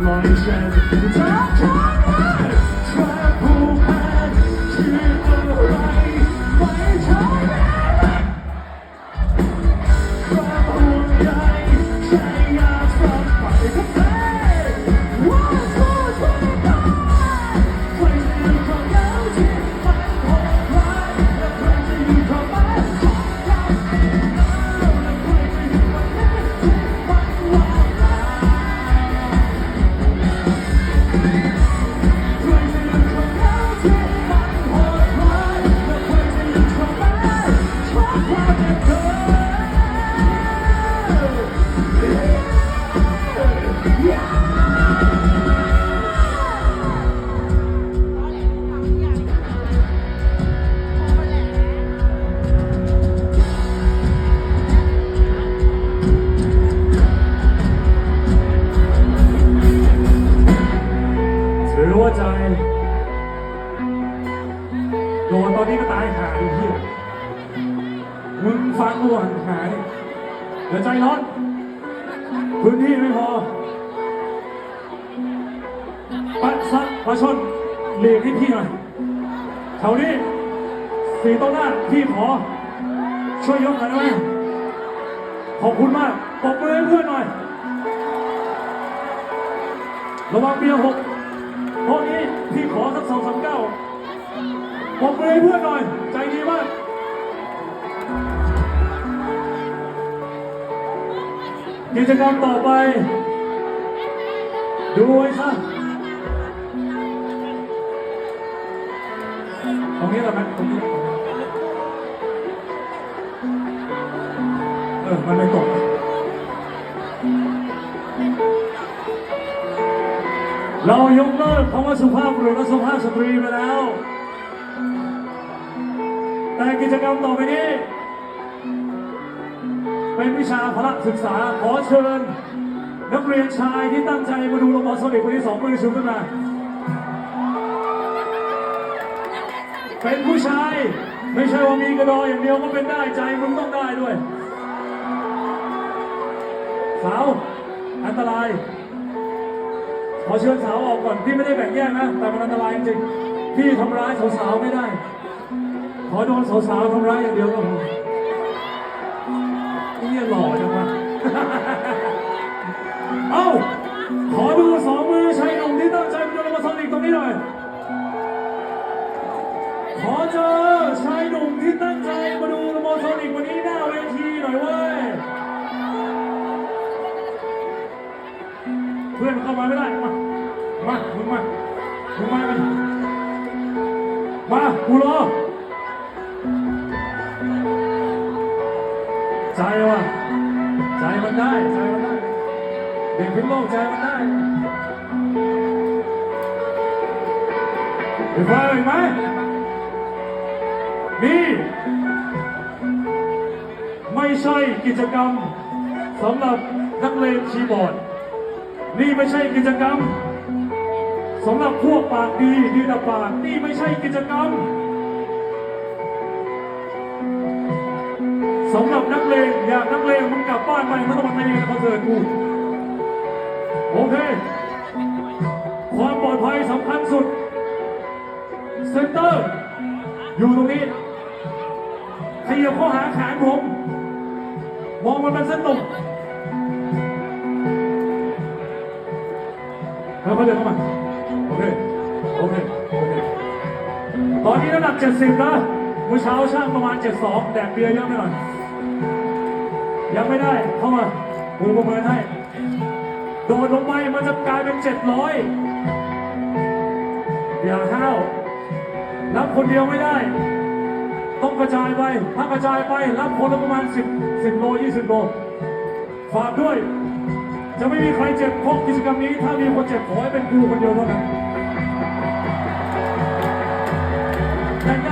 หลุ โดนตอนนี้ก็ตายหาดิเฮียมึงฟังกูก่อนหายเดี๋ยวใจร้อนพื้นที่ไม่พอปัดซักประชนเลียกให้พี่หน่อยแถวนี้สีต้นหน้าพี่ขอ ช่วยยกหน่อยได้ไหมขอบคุณมากปรบมือให้เพื่อนหน่อย ระวังเบียร์หกพวกนี้พี่ขอสักสองสามเก้า บอกมือให้เพื่อนหน่อย ใจดีมากกิจกรรมต่อไป ดูไว้ซะตรงนี้แหละไหมตรงนี้เออ มันไม่ตกเรายกเลิกคำว่าสุภาพบุรุษและสุภาพสตรีไปแล้ว แต่กิจกรรมต่อไปนี้ เป็นวิชาพละศึกษาขอเชิญ นักเรียนชายที่ตั้งใจมาดูโรบอทโซนิกคนที่สองมือชูขึ้นมา เป็นผู้ชายไม่ใช่ว่ามีกระดออย่างเดียวก็เป็นได้ใจมึงต้องได้ด้วยสาวอันตราย ขอเชิญสาวออกก่อนพี่ไม่ได้แบ่งแยกนะ แต่มันอันตรายจริงพี่ทำร้ายสาวๆไม่ได้ ขอโดนสาวๆทำร้ายอย่างเดียวก็พอนี่หล่อจังวะเอ้า ขอดูสองมือชายหนุ่มที่ตั้งใจมาดูละครซอนิกตรงนี้หน่อย ขอเจอชายหนุ่มที่ตั้งใจมาดูละครซอนิกวันนี้หน้าเวทีหน่อยเว้ย เพื่อนเข้ามาไม่ได้ มา มา มึงมา มึงมากันมากูรอ ใจว่ะใจมันได้ใจมันได้เด็กพิมพ์โลกใจมันได้ไปฟังอีกไหมนี่ไม่ใช่กิจกรรมสำหรับนักเลงคีบอร์ดนี่ไม่ใช่กิจกรรมสำหรับพวกปากดีดีแต่ปากนี่ไม่ใช่กิจกรรม สำหรับนักเลงอยากนักเลงมึงกลับบ้านไปไม่ต้องมาตีกันคอนเสิร์ตกูโอเค ความปลอดภัยสำคัญสุด เซนเตอร์ อยู่ตรงนี้ขยับเข้าหาแขนผม มองมันเป็นส้นตรงแล้วก็เดินเข้ามา โอเค โอเค โอเค ตอนนี้น้ำหนัก 70นะเมื่อเช้าช่างประมาณ 72 แดกเบียร์เยอะไปหน่อย ยังไม่ได้เข้ามากูประเมินให้ โดดลงไปมันจะกลายเป็น700อย่าห้าวรับคนเดียวไม่ได้ ต้องกระจายไปถ้ากระจายไปรับคนละประมาณ10 10โล20โลฝากด้วย จะไม่มีใครเจ็บเพราะกิจกรรมนี้ ถ้ามีคนเจ็บขอให้เป็นกูคนเดียวเท่านั้นนั่นนั่นนั่น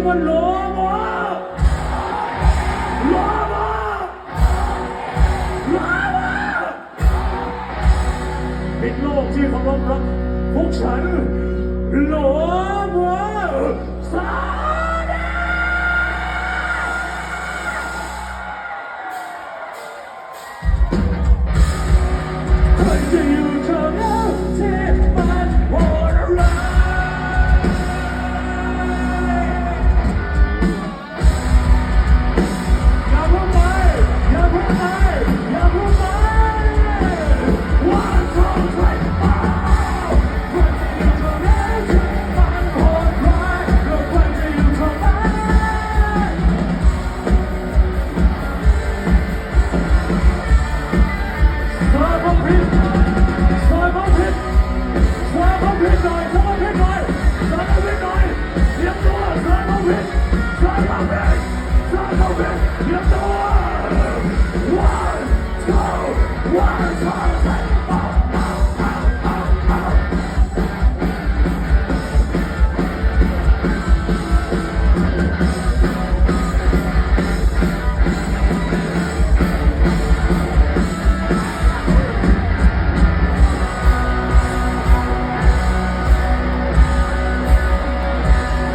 มีชื่อว่าโลโมโลโมโลโมเป็นโลกที่เคารพรักพวกฉันโลโมซาดาคนจะอยู่